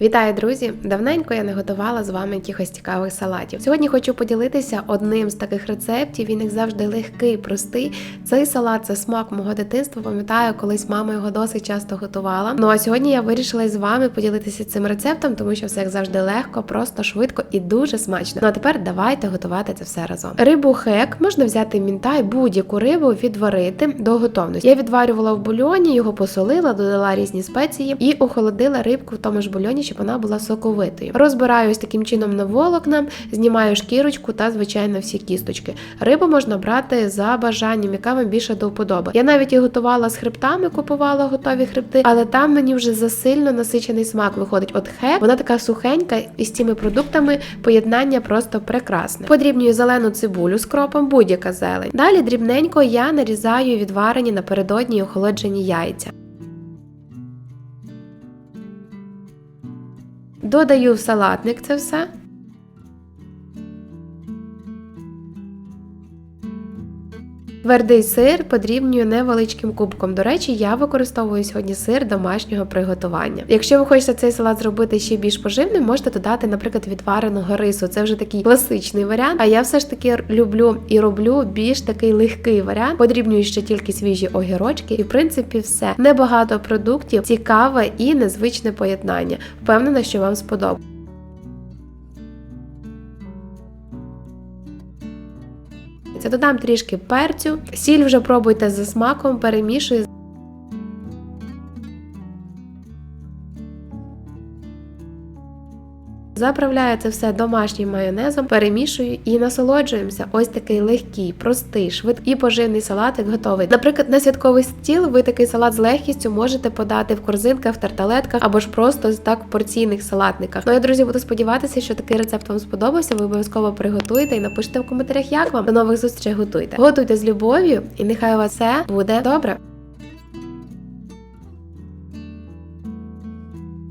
Вітаю, друзі! Давненько я не готувала з вами якихось цікавих салатів. Сьогодні хочу поділитися одним з таких рецептів. Він як завжди легкий, простий. Цей салат це смак мого дитинства. Пам'ятаю, колись мама його досить часто готувала. Ну а сьогодні я вирішила із вами поділитися цим рецептом, тому що все як завжди легко, просто швидко і дуже смачно. Ну а тепер давайте готувати це все разом. Рибу хек можна взяти мінтай, будь-яку рибу відварити до готовності. Я відварювала в бульйоні, його посолила, додала різні спеції і охолодила рибку в тому ж бульйоні, щоб вона була соковитою. Розбираю ось таким чином на волокна, знімаю шкірочку та звичайно всі кісточки. Рибу можна брати за бажанням, яка вам більше до вподоби. Я навіть і готувала з хребтами, купувала готові хребти, але там мені вже засильно насичений смак виходить. От хек, вона така сухенька, і з цими продуктами поєднання просто прекрасне. Подрібнюю зелену цибулю з кропом, будь-яка зелень. Далі дрібненько я нарізаю відварені напередодні охолоджені яйця. Додаю в салатник це все. Твердий сир подрібнюю невеличким кубком. До речі, я використовую сьогодні сир домашнього приготування. Якщо ви хочете цей салат зробити ще більш поживним, можете додати, наприклад, відвареного рису. Це вже такий класичний варіант. А я все ж таки люблю і роблю більш такий легкий варіант. Подрібнюю ще тільки свіжі огірочки, і в принципі все. Небагато продуктів, цікаве і незвичне поєднання. Впевнена, що вам сподобається. Це додам трішки перцю, сіль вже пробуйте за смаком, перемішую. Заправляю це все домашнім майонезом, перемішую і насолоджуємося. Ось такий легкий, простий, швидкий поживний салатик готовий. Наприклад, на святковий стіл ви такий салат з легкістю можете подати в корзинках, в тарталетках або ж просто так в порційних салатниках. Ну я друзі, буду сподіватися, що такий рецепт вам сподобався. Ви обов'язково приготуєте і напишіть в коментарях, як вам. До нових зустрічей готуйте. Готуйте з любов'ю, і нехай у вас все буде добре.